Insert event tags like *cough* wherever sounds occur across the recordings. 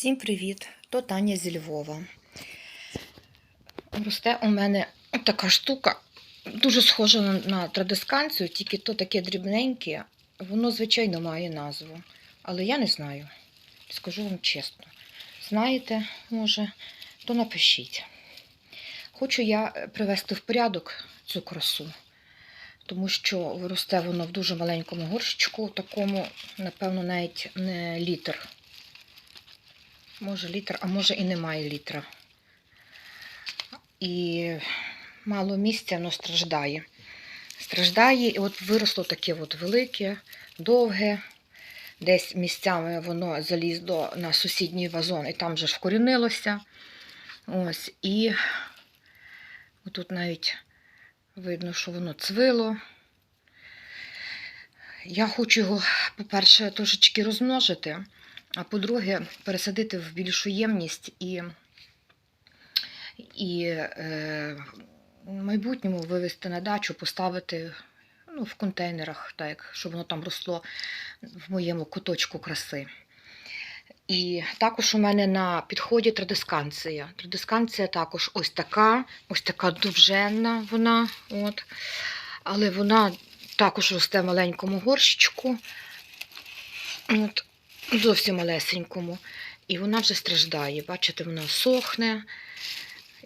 Всім привіт! То Таня зі Львова. Росте у мене така штука, дуже схожа на, традисканцію, тільки то таке дрібненьке. Воно, звичайно, має назву. Але я не знаю. Скажу вам чесно. Знаєте, може, то напишіть. Хочу я привести в порядок цю красу, тому що виросте воно в дуже маленькому горщичку, такому, напевно, навіть не літр. Може літр, а може і немає літра. І мало місця, воно страждає. Страждає, і от виросло таке от велике, довге. Десь місцями воно залізло на сусідній вазон і там вже ж вкорінилося. Ось, і тут навіть видно, що воно цвило. Я хочу його, по-перше, трошечки розмножити. А по-друге, пересадити в більшу ємність і, і е, в майбутньому вивезти на дачу, поставити ну, в контейнерах, так, щоб воно там росло в моєму куточку краси. І також у мене на підході традисканція. Традисканція також ось така, ось така довженна вона. От. Але вона також росте в маленькому горщичку. От зовсім малесенькому. І вона вже страждає. Бачите, вона сохне.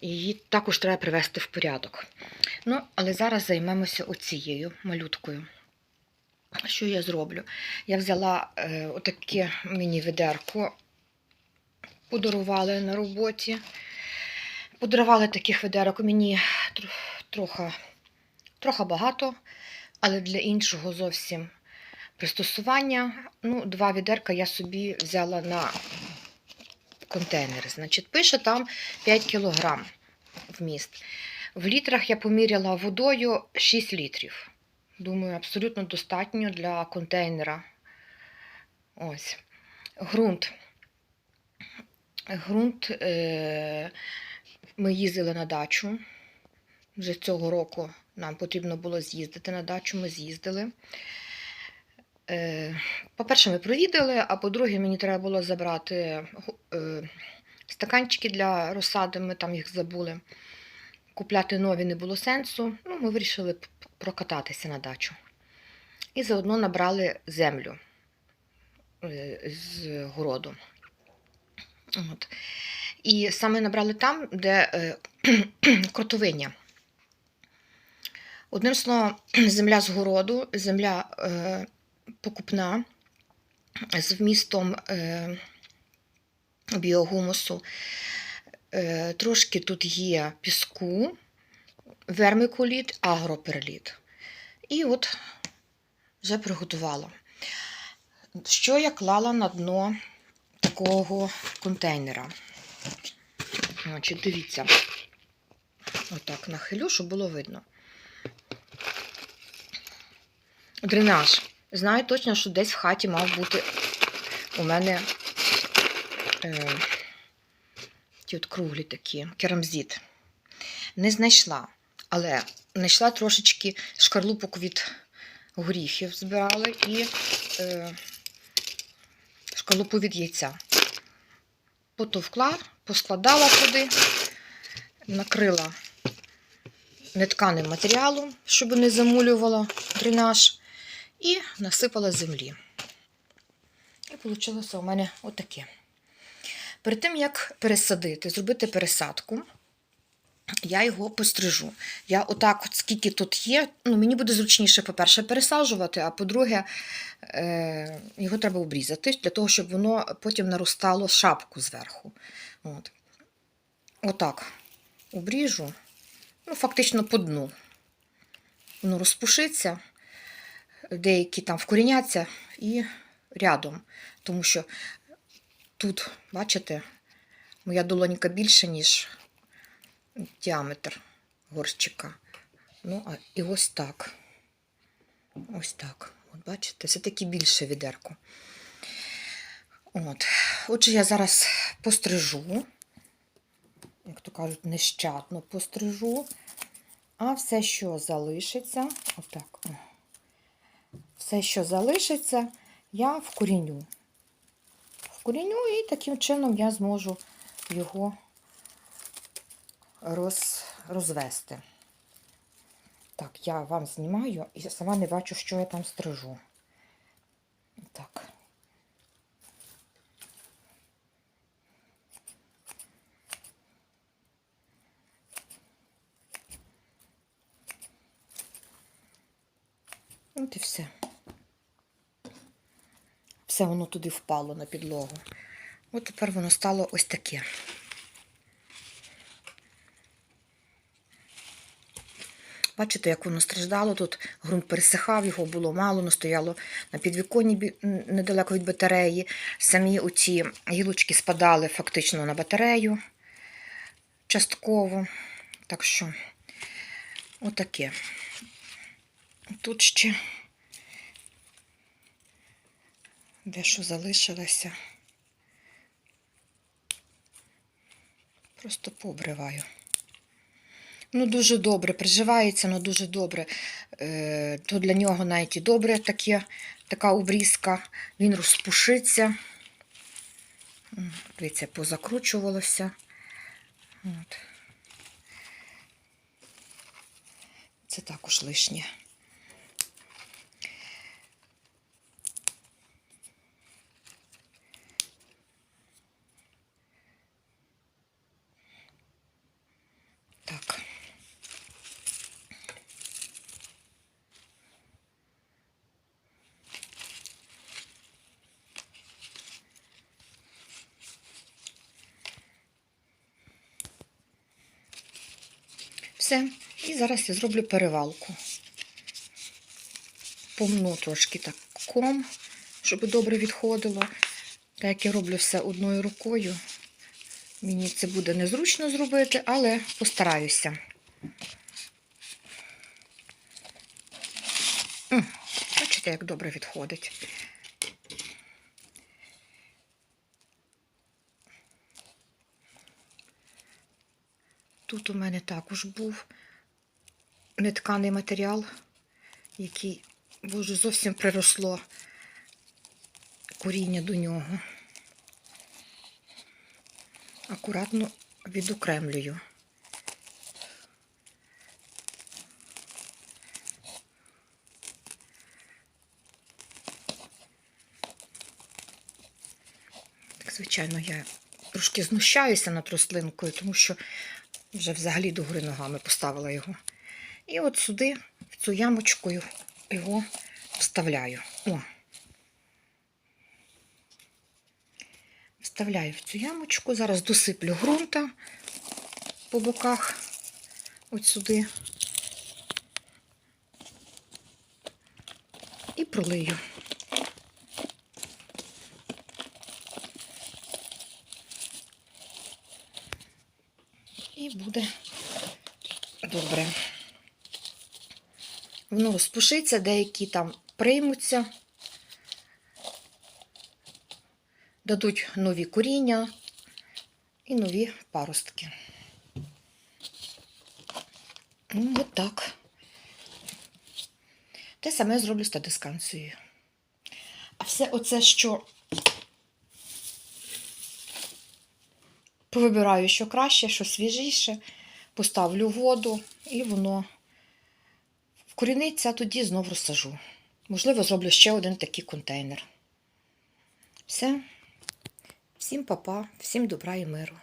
Її також треба привести в порядок. Ну, але зараз займемося оцією малюткою. Що я зроблю? Я взяла е, отаке міні-ведерко, подарували на роботі. Подарували таких ведерок мені трохи, трохи багато, але для іншого зовсім пристосування. Ну, два відерка я собі взяла на контейнери. Значить, пише там 5 кг вміст. В літрах я поміряла водою 6 літрів. Думаю, абсолютно достатньо для контейнера. Ось. Грунт. Грунт е- ми їздили на дачу. Вже цього року нам потрібно було з'їздити на дачу, ми з'їздили. Е, По-перше, ми провідали, а по-друге, мені треба було забрати е, стаканчики для розсади, ми там їх забули. Купляти нові не було сенсу. Ну, Ми вирішили прокататися на дачу. І заодно набрали землю е, з городу. От. І саме набрали там, де *clears throat* кротовиння. Одним словом, *clears throat* земля з городу, земля покупна з вмістом е, біогумусу. Е, трошки тут є піску, вермикуліт, агроперліт. І от вже приготувала. Що я клала на дно такого контейнера? Значить, дивіться, отак нахилю, щоб було видно. Дренаж. Знаю точно, що десь в хаті мав бути у мене е, ті от круглі такі, керамзит. Не знайшла, але знайшла трошечки шкарлупок від горіхів збирали і е, шкарлупу від яйця. Потовкла, поскладала туди, накрила нетканим матеріалом, щоб не замулювало дренаж і насипала землі. І вийшло у мене отаке. Перед тим, як пересадити, зробити пересадку, я його пострижу. Я отак, от скільки тут є, ну, мені буде зручніше, по-перше, пересаджувати, а по-друге, е- його треба обрізати, для того, щоб воно потім наростало шапку зверху. От. Отак обріжу, ну, фактично по дну. Воно розпушиться деякі там вкоріняться і рядом. Тому що тут, бачите, моя долонька більше, ніж діаметр горщика. Ну, а і ось так. Ось так. От бачите, це таки більше відерко. От. Отже, я зараз пострижу, як то кажуть, нещадно пострижу, а все, що залишиться, отак. О все, що залишиться, я вкоріню. вкоріню і таким чином я зможу його роз, розвести. Так, я вам знімаю і сама не бачу, що я там стрижу. Так. От і все. Все воно туди впало на підлогу. От тепер воно стало ось таке. Бачите, як воно страждало тут. Ґрунт пересихав, його було мало, воно стояло на підвіконні недалеко від батареї. Самі оці гілочки спадали фактично на батарею частково. Так що, отаке. Тут ще дещо залишилося. Просто пообриваю. Ну, дуже добре, приживається, ну дуже добре. Е, то для нього навіть і добре таке, така обрізка. Він розпушиться. Дивіться, позакручувалося. От. Це також лишнє. Так. Все. І зараз я зроблю перевалку. Помну трошки так ком, щоб добре відходило. Так як я роблю все одною рукою, мені це буде незручно зробити, але постараюся. Бачите, як добре відходить. Тут у мене також був нетканий матеріал, який, боже, зовсім приросло коріння до нього. Акуратно відокремлюю. Звичайно, я трошки знущаюся над рослинкою, тому що вже взагалі до гори ногами поставила його. І от сюди, в цю ямочку, його вставляю. О. Вставляю в цю ямочку. Зараз досиплю ґрунта по боках. От сюди. І пролию. І буде добре. Воно розпушиться, деякі там приймуться, дадуть нові коріння і нові паростки. Ну, от так. Те саме зроблю з тадисканцією. А все оце, що повибираю, що краще, що свіжіше, поставлю воду і воно вкоріниться, тоді знов розсажу. Можливо, зроблю ще один такий контейнер. Все. Всім папа, всім добра і миру.